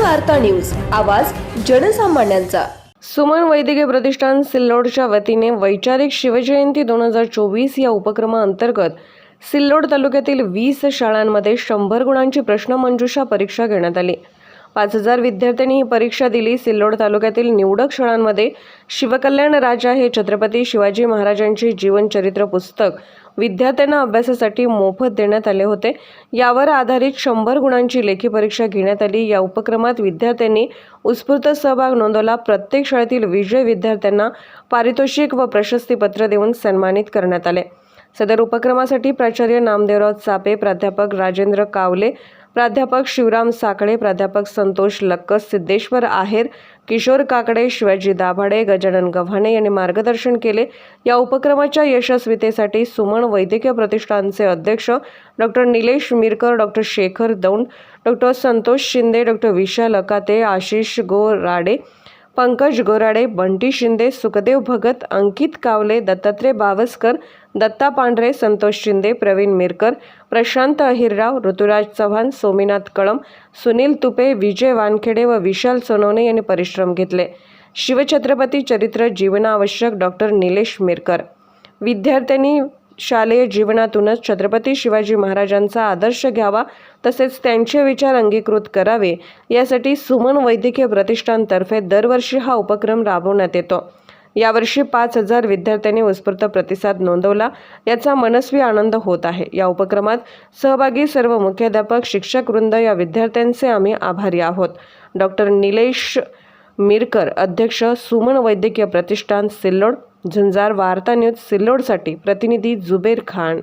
वार्ता न्यूज. आवाज जनसामान्यांचा. सुमन वैद्यकीय प्रतिष्ठान सिल्लोडच्या वतीने वैचारिक शिवजयंती दोन हजार चोवीस या उपक्रमाअंतर्गत सिल्लोड तालुक्यातील वीस शाळांमध्ये शंभर गुणांची प्रश्नमंजुषा परीक्षा घेण्यात आली. पाच हजार विद्यार्थ्यांनी ही परीक्षा दिली. सिल्लोड तालुक्यातील निवडक शाळांमध्ये शिवकल्याण राजा हे छत्रपती शिवाजी महाराजांचे जीवनचरित्र पुस्तक विद्यार्थ्यांना अभ्यासासाठी मोफत देण्यात आले होते. यावर आधारित शंभर गुणांची लेखी परीक्षा घेण्यात आली. या उपक्रमात विद्यार्थ्यांनी उत्स्फूर्त सहभाग नोंदवला. प्रत्येक शाळेतील विजय विद्यार्थ्यांना पारितोषिक व प्रशस्तीपत्र देऊन सन्मानित करण्यात आले. सदर उपक्रमासाठी प्राचार्य नामदेवराव चापे प्राध्यापक राजेंद्र कावले प्राध्यापक शिवराम साकडे प्राध्यापक संतोष लक्कस सिद्धेश्वर आहेर किशोर काकडे शिवाजी दाभाडे गजानन गव्हाणे यांनी मार्गदर्शन केले. या उपक्रमाच्या यशस्वीतेसाठी सुमन वैद्यकीय प्रतिष्ठानचे अध्यक्ष doctor Nilesh Mirkar doctor Shekhar Daund doctor Santosh Shinde doctor Vishal Akate Ashish Gorade Pankaj Gorade Bunty Shinde Sukhdev Bhagat Ankit Kawale Dattatray Bawaskar Datta Pandhare Santosh Shinde Pravin Mirkar Prashant Ahirrao Ruturaj Chavan Sominath कळम सुनील तुपे विजय वानखेडे व विशाल सोनवणे यांनी परिश्रम घेतले. शिवछत्रपती चरित्र जीवनावश्यक डॉक्टर निलेश मिरकर. विद्यार्थ्यांनी शालेय जीवनातूनच छत्रपती शिवाजी महाराजांचा आदर्श घ्यावा तसेच त्यांचे विचार अंगीकृत करावे यासाठी सुमन वैद्यकीय प्रतिष्ठानतर्फे दरवर्षी हा उपक्रम राबवण्यात येतो. यावर्षी पाच हजार विद्यार्थ्यांनी उत्स्फूर्त प्रतिसाद नोंदवला. याचा मनस्वी आनंद होत आहे. या उपक्रमात सहभागी सर्व मुख्याध्यापक शिक्षक वृंद या विद्यार्थ्यांचे आम्ही आभारी आहोत. डॉक्टर निलेश मिरकर अध्यक्ष सुमन वैद्यकीय प्रतिष्ठान सिल्लोड झुंजार वार्ता न्यूज सिल्लोडसाठी प्रतिनिधी जुबेर खान.